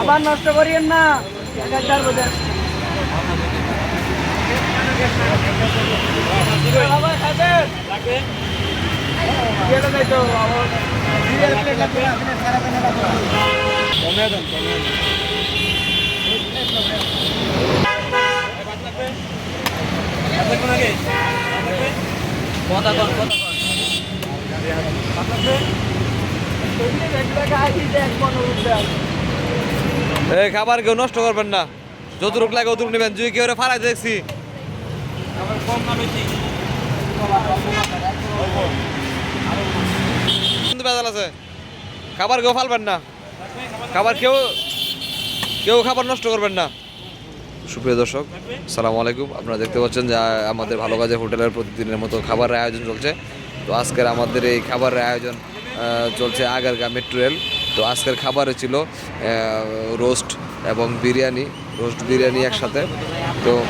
আবার নষ্ট করিয়েন না। কমে দেন কমে কথা কন কথা কন এই খাবার কেউ নষ্ট করবেন না। যতটুক লাগে অতটুক নেবেন। জুই কেউ ফালাই দেখছি। বেজাল আছে। খাবার কেউ ফালবেন না। খাবার কেউ কেউ খাবার নষ্ট করবেন না। সুপ্রিয় দর্শক, সালাম আলাইকুম। আপনারা দেখতে পাচ্ছেন যে আমাদের ভালো কাজে হোটেলের প্রতিদিনের মতো খাবারের আয়োজন চলছে। তো আজকের আমাদের এই খাবারের আয়োজন চলছে আগারগা মেট্রো রেল। তো আজকের খাবারে ছিল রোস্ট এবং বিরিয়ানি রোস্ট বিরিয়ানি একসাথে। তো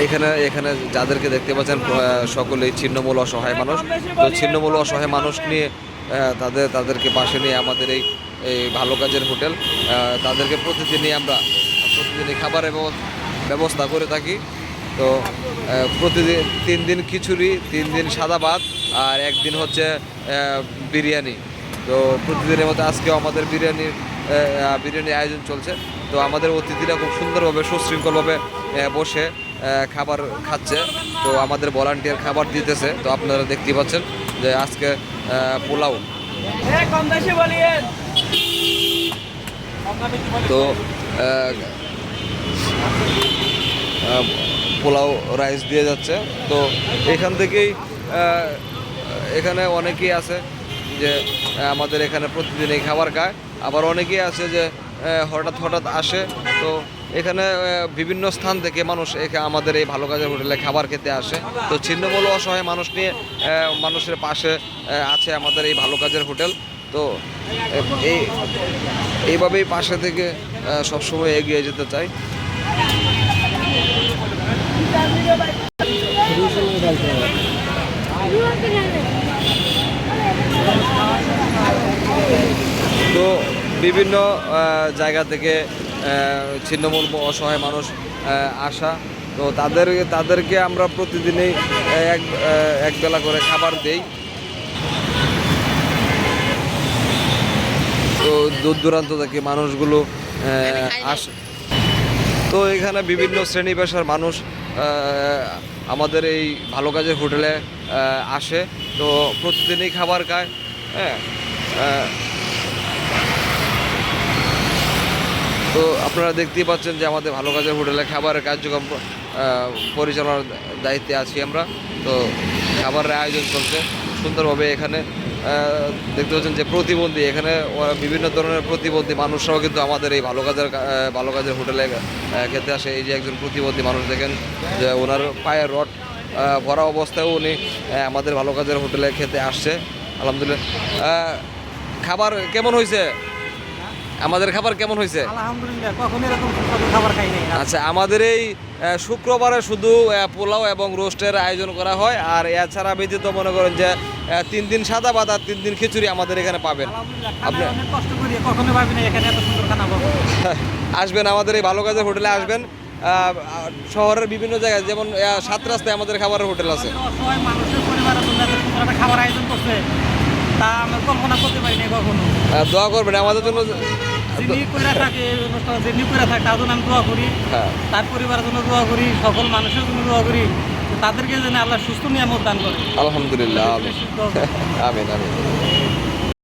এখানে এখানে যাদেরকে দেখতে পাচ্ছেন সকলেই ছিন্নমূল অসহায় মানুষ। তো ছিন্নমূল অসহায় মানুষ নিয়ে তাদের, তাদেরকে পাশে নিয়ে আমাদের এই এই ভালো কাজের হোটেল তাদেরকে প্রতিদিনই আমরা প্রতিদিনই খাবারের ব্যব- ব্যবস্থা করে থাকি। তো প্রতিদিন, তিন দিন খিচুড়ি, তিন দিন সাদা ভাত, আর একদিন হচ্ছে বিরিয়ানি। তো প্রতিদিনের মতো আজকেও আমাদের বিরিয়ানির বিরিয়ানির আয়োজন চলছে। তো আমাদের অতিথিরা খুব সুন্দরভাবে সুশৃঙ্খলভাবে বসে খাবার খাচ্ছে। তো আমাদের ভলান্টিয়ার খাবার দিতেছে। তো আপনারা দেখতে পাচ্ছেন যে আজকে পোলাও। তো পোলাও রাইস দিয়ে যাচ্ছে। তো এখান থেকেই এখানে অনেকেই আছে যে আমাদের এখানে প্রতিদিন এই খাবার খায়। আবার অনেকেই আছে যে হঠাৎ হঠাৎ আসে। তো এখানে বিভিন্ন স্থান থেকে মানুষ আমাদের এই ভালো কাজের হোটেলে খাবার খেতে আসে। তো ছিন্নমূল অসহায় মানুষ নিয়ে মানুষের পাশে আছে আমাদের এই ভালো কাজের হোটেল। তো এই, এইভাবেই পাশে থেকে সবসময় এগিয়ে যেতে চাই। তো বিভিন্ন জায়গা থেকে ছিন্নমূল অসহায় মানুষ আসা। তো তাদের তাদেরকে আমরা প্রতিদিনই এক আহ, এক বেলা করে খাবার দেই। তো দূর দূরান্ত থেকে মানুষগুলো আসে। তো এখানে বিভিন্ন শ্রেণি পেশার মানুষ আমাদের এই ভালো কাজের হোটেলে আসে। তো প্রতিদিনই খাবার খায় হ্যাঁ তো আপনারা দেখতেই পাচ্ছেন যে আমাদের ভালো কাজের হোটেলে খাবারের কার্যক্রম পরিচালনার দায়িত্বে আছি আমরা। তো খাবারের আয়োজন চলছে। সুন্দরভাবে এখানে দেখতে পাচ্ছেন যে প্রতিবন্ধী, এখানে বিভিন্ন ধরনের প্রতিবন্ধী মানুষরাও কিন্তু আমাদের এই ভালো কাজের ভালো কাজের হোটেলে খেতে আসে। এই যে একজন প্রতিবন্ধী মানুষ দেখেন যে ওনার পায়ের রড ভরা অবস্থায় উনি আমাদের ভালো কাজের হোটেলে খেতে আসছে। আলহামদুলিল্লাহ। খাবার কেমন হয়েছে? আমাদের খাবার কেমন হয়েছে? আলহামদুলিল্লাহ কখন এরকম সুস্বাদু খাবার খাই নাই। আচ্ছা আমাদের এই শুক্রবারে শুধু পোলাও এবং রোস্টের আয়োজন করা হয় আর এছাড়া ব্যতীত মনে করেন যে তিন দিন সাদা ভাত আর তিন দিন খিচুড়ি আমাদের এখানে পাবেন। আপনি- কষ্ট করি কখনো ভাবি না এখানে এত সুন্দর খানা পাবো। আসবেন আমাদের এই ভালো কাজের হোটেলে আসবেন। শহরের বিভিন্ন জায়গায় যেমন সাত রাস্তায় আমাদের খাবারের হোটেল আছে। মানুষের পরিবারের জন্য একটা খাবার আয়োজন করছে। তা আমরা কল্পনা করতে পারি না কখনো। দোয়া করবেন আমাদের জন্য যিনি থাকে অনুষ্ঠান যিনি থাকে তার জন্য আমি দোয়া করি। হ্যাঁ। তার পরিবারের জন্য দোয়া করি সকল মানুষের জন্য দোয়া করি। তাদেরকে যেন আল্লাহ সুস্থ নিয়ামত দান করে। আলহামদুলিল্লাহ আমিন আমিন।